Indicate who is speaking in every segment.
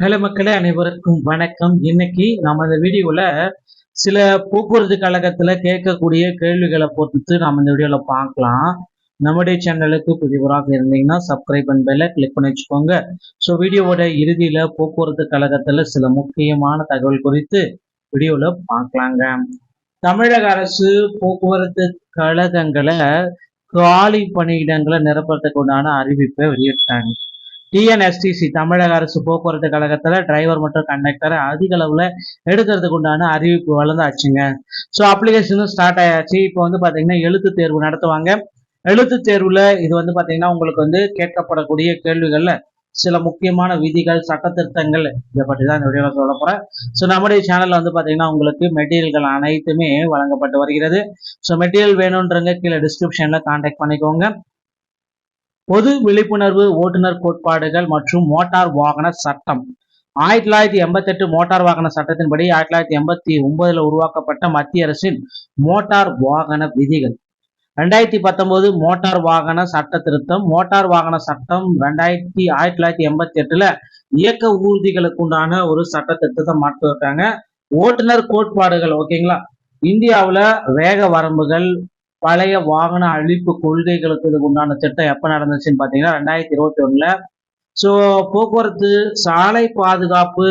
Speaker 1: Hello மக்களே அனைவருக்கும் வணக்கம். இன்னைக்கு நம்ம இந்த வீடியோவில் சில போக்குவரத்து கழகத்தில் கேட்கக்கூடிய கேள்விகளை பொறுத்து நம்ம இந்த வீடியோவில் பார்க்கலாம். நம்முடைய சேனலுக்கு புதிவராக இருந்தீங்கன்னா சப்ஸ்கிரைப் பண்ணல கிளிக் பண்ணி வச்சுக்கோங்க. ஸோ வீடியோவோட இறுதியில் போக்குவரத்து கழகத்தில் சில முக்கியமான தகவல் குறித்து வீடியோவில் பார்க்கலாங்க. தமிழக அரசு போக்குவரத்து கழகங்களை காலி பணியிடங்களை நிரப்புறதுக்கு உண்டான அறிவிப்பை வெளியிட்டாங்க. டிஎன்எஸ்டிசி தமிழக அரசு போக்குவரத்து கழகத்தில் டிரைவர் மற்றும் கண்டக்டரை அதிக அளவில் எடுக்கிறதுக்கு உண்டான அறிவிப்பு வளர்ந்தாச்சுங்க. ஸோ அப்ளிகேஷனும் ஸ்டார்ட் ஆயாச்சு. இப்போ வந்து பார்த்தீங்கன்னா எழுத்து தேர்வு நடத்துவாங்க. எழுத்து தேர்வில் இது வந்து பார்த்தீங்கன்னா உங்களுக்கு வந்து கேட்கப்படக்கூடிய கேள்விகளில் சில முக்கியமான விதிகள் சட்டத்திருத்தங்கள் இதை பற்றி தான் இந்த வீடியோவில் சொல்ல போகிறேன் ஸோ நம்முடைய சேனலில் வந்து பார்த்தீங்கன்னா உங்களுக்கு மெட்டீரியல்கள் அனைத்துமே வழங்கப்பட்டு வருகிறது. ஸோ மெட்டீரியல் வேணுன்றங்க கீழே டிஸ்கிரிப்ஷனில் காண்டாக்ட் பண்ணிக்கோங்க. பொது விழிப்புணர்வு ஓட்டுநர் கோட்பாடுகள் மற்றும் மோட்டார் வாகன சட்டம். ஆயிரத்தி தொள்ளாயிரத்தி எண்பத்தி எட்டு மோட்டார் வாகன சட்டத்தின்படி ஆயிரத்தி தொள்ளாயிரத்தி எண்பத்தி ஒன்பதுல உருவாக்கப்பட்ட மத்திய அரசின் மோட்டார் வாகன விதிகள். ரெண்டாயிரத்தி பத்தொன்பது மோட்டார் வாகன சட்ட திருத்தம். மோட்டார் வாகன சட்டம் ரெண்டாயிரத்தி ஆயிரத்தி தொள்ளாயிரத்தி எண்பத்தி எட்டுல இயக்க ஊர்திகளுக்கு உண்டான ஒரு சட்ட திருத்தத்தை மாற்றிருக்காங்க. ஓட்டுநர் கோட்பாடுகள் ஓகேங்களா? இந்தியாவில் வேக வரம்புகள் பழைய வாகன அழிப்பு கொள்கைகளுக்கு இதுக்கு உண்டான திட்டம் எப்போ நடந்துச்சுன்னு பார்த்தீங்கன்னா ரெண்டாயிரத்தி இருபத்தி ஒன்றில் ஸோ போக்குவரத்து சாலை பாதுகாப்பு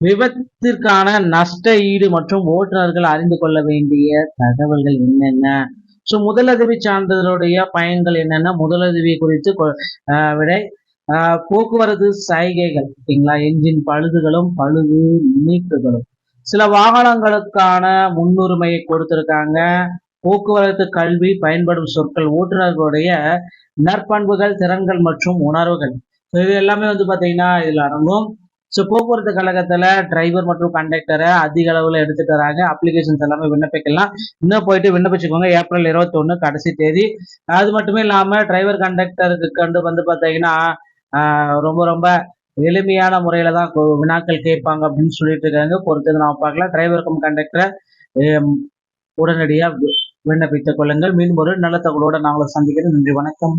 Speaker 1: விபத்திற்கான நஷ்ட ஈடு மற்றும் ஓட்டுநர்கள் அறிந்து கொள்ள வேண்டிய தகவல்கள் என்னென்ன? ஸோ முதலுதவி சான்றிதழுடைய பயன்கள் என்னென்ன? முதலுதவி குறித்து விடை போக்குவரத்து சைகைகள் ஓகேங்களா? என்ஜின் பழுதுகளும் பழுது நீக்குகளும். சில வாகனங்களுக்கான முன்னுரிமையை கொடுத்திருக்காங்க. போக்குவரத்து கல்வி பயன்படும் சொற்கள் ஓட்டுநர்களுடைய நற்பண்புகள் திறன்கள் மற்றும் உணர்வுகள். இது எல்லாமே வந்து பார்த்தீங்கன்னா இதில் அடங்கும். ஸோ போக்குவரத்து கழகத்தில் டிரைவர் மற்றும் கண்டக்டரை அதிக அளவில் எடுத்துட்டு வராங்க. அப்ளிகேஷன்ஸ் எல்லாமே விண்ணப்பிக்கலாம். இன்னும் போயிட்டு விண்ணப்பிச்சுக்கோங்க. ஏப்ரல் இருபத்தொன்று கடைசி தேதி. அது மட்டுமே இல்லாமல் டிரைவர் கண்டக்டருக்கு கண்டு வந்து பார்த்தீங்கன்னா ரொம்ப ரொம்ப எளிமையான முறையில் தான் வினாக்கள் கேட்பாங்க அப்படின்னு சொல்லிட்டு இருக்காங்க. பொறுத்தது நான் பார்க்கலாம். டிரைவருக்கும் கண்டக்டரை உடனடியாக விண்ணப்பித்துக் கொள்ளுங்கள். மீண்டும் ஒரு நல்ல தகவலோடு நாங்களும் சந்திக்கிறேன். நன்றி வணக்கம்.